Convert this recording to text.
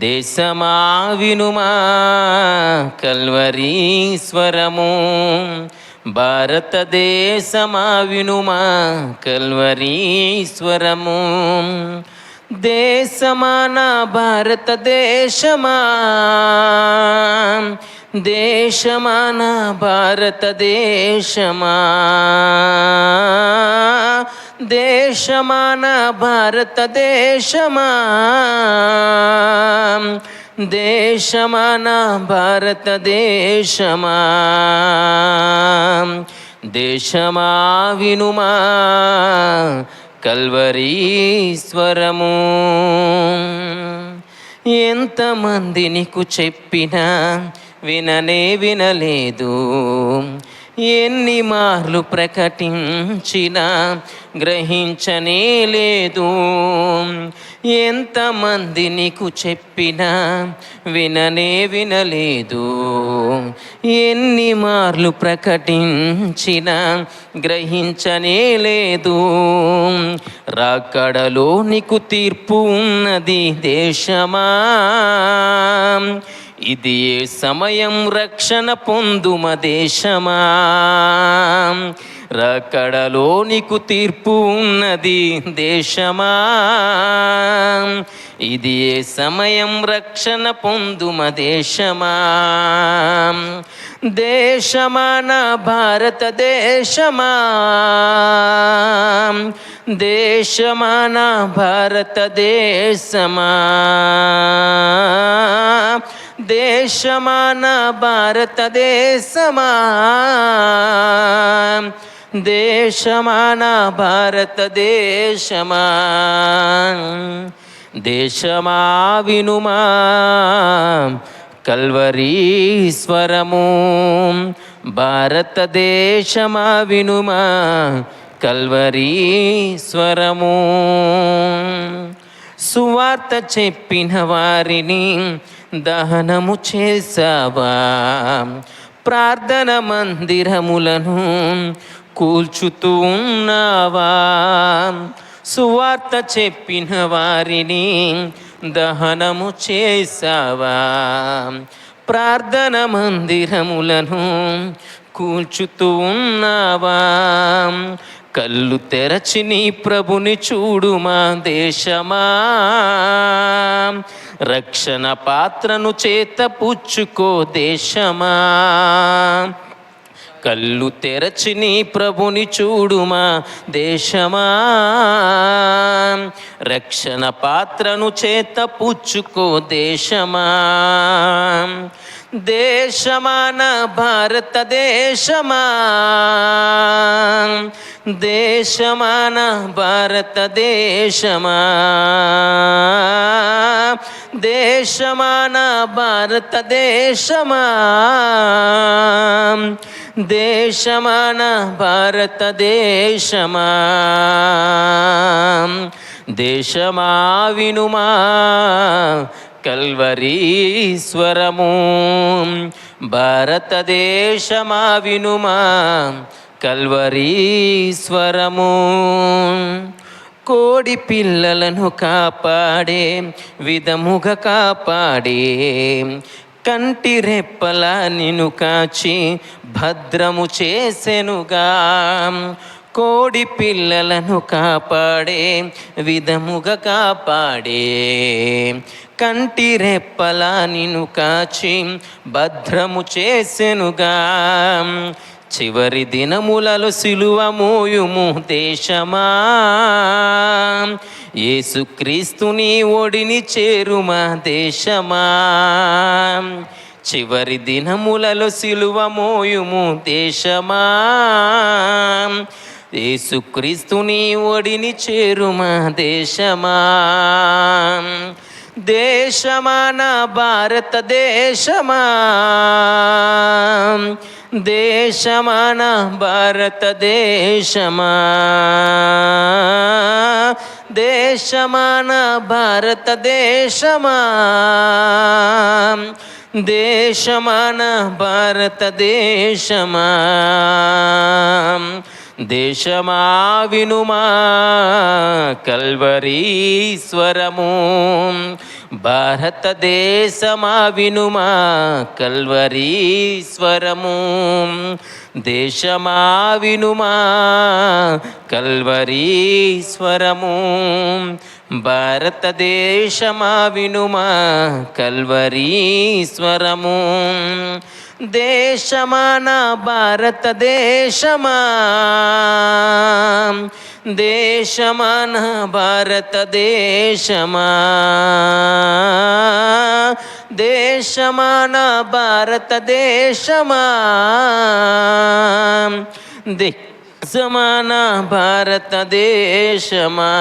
దేశమా వినుమా కల్వరీశ్వరము. భారతదేశమా వినుమా కల్వరీశ్వరము. దేశమా నా భారతదేశమా. దేశమా నా భారతదేశమా. దేశమాన భారతదేశమా దేశమాన భారతదేశమా దేశమా వినుమా? కల్వరీశ్వరము. ఎంతమంది నీకు చెప్పినా విననే వినలేదు. ఎన్ని మార్లు ప్రకటించినా గ్రహించనే లేదు. ఎంతమంది నీకు చెప్పినా విననే వినలేదు. ఎన్ని మార్లు ప్రకటించినా గ్రహించనే లేదు. రాకడలో నీకు తీర్పు ఉన్నది దేశమా? ఇది ఏ సమయం రక్షణ పొందుమ దేశమా? రకడలో నీకు తీర్పు ఉన్నది దేశమా? ఇది ఏ సమయం రక్షణ పొందుమ దేశమా? దేశమా నా భారతదేశమా దేశమా? నా భారతదేశమా దేశమాన భారతదేశమా? దేశమాన భారతదేశమా? దేశమా వినుమా కల్వరీశ్వరము? భారతదేశమా వినుమా కల్వరీశ్వరము? సువార్త చెప్పిన వారిని దహనము చేసావా ప్రార్థన మందిరములను కూల్చుతూ ఉన్నావా? సువార్త చెప్పిన వారిని దహనము చేసావా ప్రార్థన మందిరములను కూల్చుతూ ఉన్నావా? కళ్ళు తెరచి నీ ప్రభుని చూడుమా దేశమా. రక్షణ పాత్రను చేత పుచ్చుకో దేశమా. కళ్ళు తెరచి నీ ప్రభుని చూడుమా దేశమా. రక్షణ పాత్రను చేత పుచ్చుకో దేశమా. దేశమాన భారతదేశమా దేశమాన భారతదేశమా దేశమాన భారతదేశమా దేశమాన భారతదేశమా దేశమా వినుమా కల్వరీశ్వరము. భారతదేశమా వినుమా కల్వరీశ్వరము. కోడి పిల్లలను కాపాడే విధముగా కాపాడే కంటి రెప్పల నిను కాచి భద్రము చేసెనుగా. కోడి పిల్లలను కాపాడే విధముగా కాపాడే. కంటి రెప్పలా నిన్ను కాచి భద్రము చేసెనుగా. చివరి దినములలో సిలువ మోయుము దేశమా. యేసుక్రీస్తుని ఒడిని చేరుమా దేశమా. చివరి దినములలో సిలువ మోయుము దేశమా. యేసుక్రీస్తుని ఒడిని చేరుమా దేశమా దేశమాన భారతదేశమా దేశమాన భారతదేశమా దేశమాన భారతదేశమా దేశమాన భారతదేశమా దేశమా వినుమా కల్వరీశ్వరము. భారతదేశమా వినుమా కల్వరీశ్వరము. దేశమా వినుమా కల్వరీశ్వరము. భారతదేశమా వినుమా కల్వరీశ్వరము. దేశమాన భారతదేశమా దేశమాన భారతదేశమా దేశమాన భారతదేశమా దేశమాన భారతదేశమా